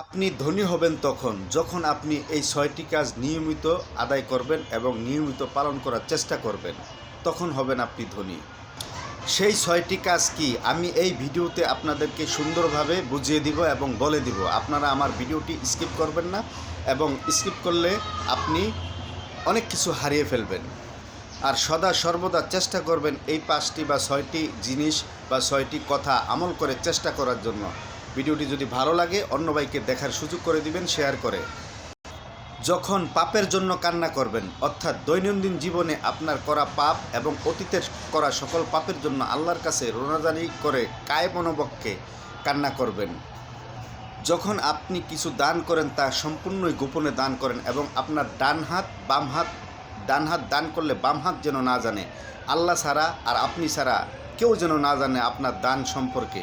আপনি ধনী হবেন তখন, যখন আপনি এই ছয়টি কাজ নিয়মিত আদায় করবেন এবং নিয়মিত পালন করার চেষ্টা করবেন, তখন হবেন আপনি ধনী। সেই ছয়টি কাজ কি? আমি এই ভিডিওতে আপনাদেরকে সুন্দরভাবে বুঝিয়ে দিব এবং বলে দিব। আপনারা আমার ভিডিওটি স্কিপ করবেন না এবং স্কিপ করলে আপনি অনেক কিছু হারিয়ে ফেলবেন। আর সদা সর্বদা চেষ্টা করবেন এই পাঁচটি বা ছয়টি জিনিস বা ছয়টি কথা আমল করে চেষ্টা করার জন্য। ভিডিওটি যদি ভালো লাগে, অন্য ভাইকে দেখার সুযোগ করে দিবেন, শেয়ার করে। যখন পাপের জন্য কান্না করবেন, অর্থাৎ দৈনন্দিন জীবনে আপনার করা পাপ এবং অতীতের করা সকল পাপের জন্য আল্লাহর কাছে রোনাজানি করে কায় মনোবক্ষে কান্না করবেন। যখন আপনি কিছু দান করেন, তা সম্পূর্ণই গোপনে দান করেন এবং আপনার ডান হাত, বাম হাত, ডান হাত দান করলে বাম হাত যেন না জানে। আল্লাহ ছাড়া আর আপনি ছাড়া কেউ যেন না জানে আপনার দান সম্পর্কে।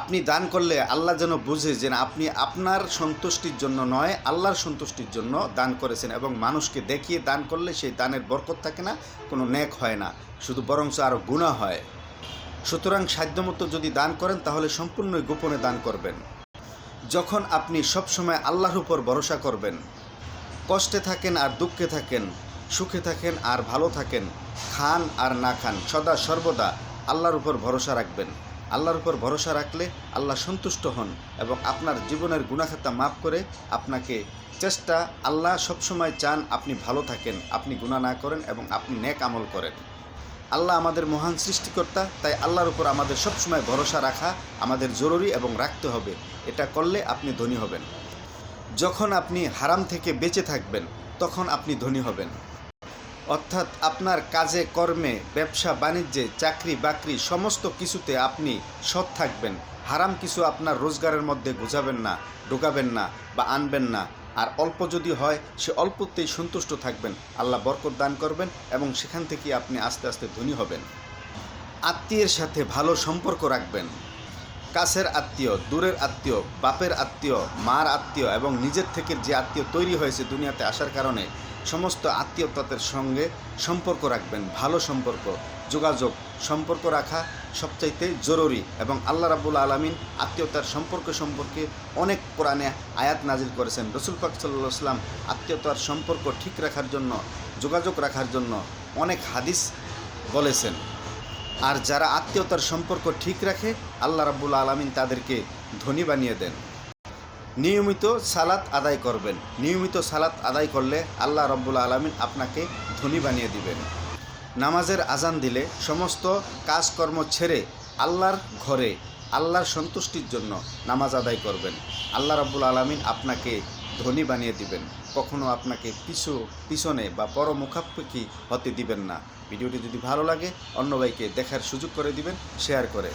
আপনি দান করলে আল্লাহ যেন বুঝে যে আপনি আপনার সন্তুষ্টির জন্য নয়, আল্লাহর সন্তুষ্টির জন্য দান করেছেন এবং মানুষকে দেখিয়ে দান করলে সেই দানের বরকত থাকে না, কোনো নেক হয় না, শুধু বরঞ্চ আরও গুণা হয়। সুতরাং সাধ্যমতো যদি দান করেন, তাহলে সম্পূর্ণই গোপনে দান করবেন। যখন আপনি সবসময় আল্লাহর উপর ভরসা করবেন, কষ্টে থাকেন আর দুঃখে থাকেন, সুখে থাকেন আর ভালো থাকেন, খান আর না খান, সদা সর্বদা আল্লাহর উপর ভরসা রাখবেন। আল্লাহর উপর ভরসা রাখলে আল্লাহ সন্তুষ্ট হন এবং আপনার জীবনের গুণাখাতা মাফ করে আপনাকে চেষ্টা আল্লাহ সবসময় চান আপনি ভালো থাকেন, আপনি গুণা না করেন এবং আপনি নেক আমল করেন। আল্লাহ আমাদের মহান সৃষ্টিকর্তা, তাই আল্লাহর উপর আমাদের সবসময় ভরসা রাখা আমাদের জরুরি এবং রাখতে হবে। এটা করলে আপনি ধনী হবেন। যখন আপনি হারাম থেকে বেঁচে থাকবেন, তখন আপনি ধনী হবেন। অর্থাৎ আপনার কাজে, কর্মে, ব্যবসা, বাণিজ্যে, চাকরি, বাকরি সমস্ত কিছুতে আপনি সৎ থাকবেন। হারাম কিছু আপনার রোজগারের মধ্যে গুজাবেন না, ঢুকাবেন না বা আনবেন না। আর অল্প যদি হয়, সে অল্পতেই সন্তুষ্ট থাকবেন। আল্লাহ বরকত দান করবেন এবং সেখান থেকে আপনি আস্তে আস্তে ধনী হবেন। আত্মীয়ের সাথে ভালো সম্পর্ক রাখবেন। কাছের আত্মীয়, দূরের আত্মীয়, বাপের আত্মীয়, মার আত্মীয় এবং নিজের থেকে যে আত্মীয় তৈরি হয়েছে দুনিয়াতে আসার কারণে সমস্ত আত্মীয়তাদের সঙ্গে সম্পর্ক রাখবেন, ভালো সম্পর্ক, যোগাযোগ, সম্পর্ক রাখা সবচাইতে জরুরি এবং আল্লাহ রাবুল আলমিন আত্মীয়তার সম্পর্ক সম্পর্কে অনেক কোরআনে আয়াত নাজিল করেছেন। রসুল পাক সাল্লাম আত্মীয়তার সম্পর্ক ঠিক রাখার জন্য, যোগাযোগ রাখার জন্য অনেক হাদিস বলেছেন। আর যারা আত্মীয়তার সম্পর্ক ঠিক রাখে, আল্লাহ রাব্বুল আলমিন তাদেরকে ধনী বানিয়ে দেন। নিয়মিত সালাত আদায় করবেন। নিয়মিত সালাত আদায় করলে আল্লাহ রব্বুল আলমিন আপনাকে ধনী বানিয়ে দিবেন। নামাজের আজান দিলে সমস্ত কাজকর্ম ছেড়ে আল্লাহর ঘরে, আল্লাহর সন্তুষ্টির জন্য নামাজ আদায় করবেন। আল্লাহ রব্বুল আলমিন আপনাকে ধনী বানিয়ে দিবেন। কখনো আপনাকে পিছু, পিছনে বা বড় মুখাপেক্ষি হতে দিবেন না। ভিডিওটি যদি ভালো লাগে, অন্য ভাইকে দেখার সুযোগ করে দিবেন শেয়ার করে।